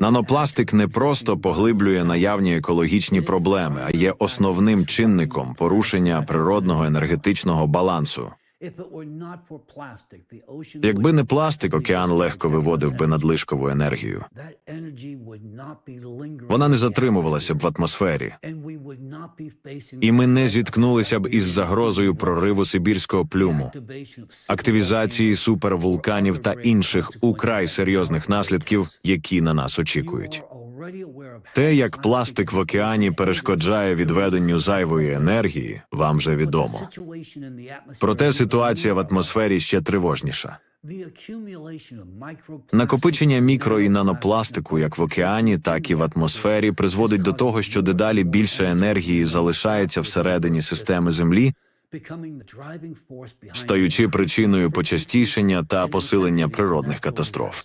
Нанопластик не просто поглиблює наявні екологічні проблеми, а є основним чинником порушення природного енергетичного балансу. Якби не пластик, океан легко виводив би надлишкову енергію. Вона не затримувалася б в атмосфері, і ми не зіткнулися б із загрозою прориву сибірського плюму, активізації супервулканів та інших украй серйозних наслідків, які на нас очікують. Те, як пластик в океані перешкоджає відведенню зайвої енергії, вам вже відомо. Проте ситуація в атмосфері ще тривожніша. Накопичення мікро і нанопластику як в океані, так і в атмосфері призводить до того, що дедалі більше енергії залишається всередині системи Землі, стаючи причиною почастішення та посилення природних катастроф.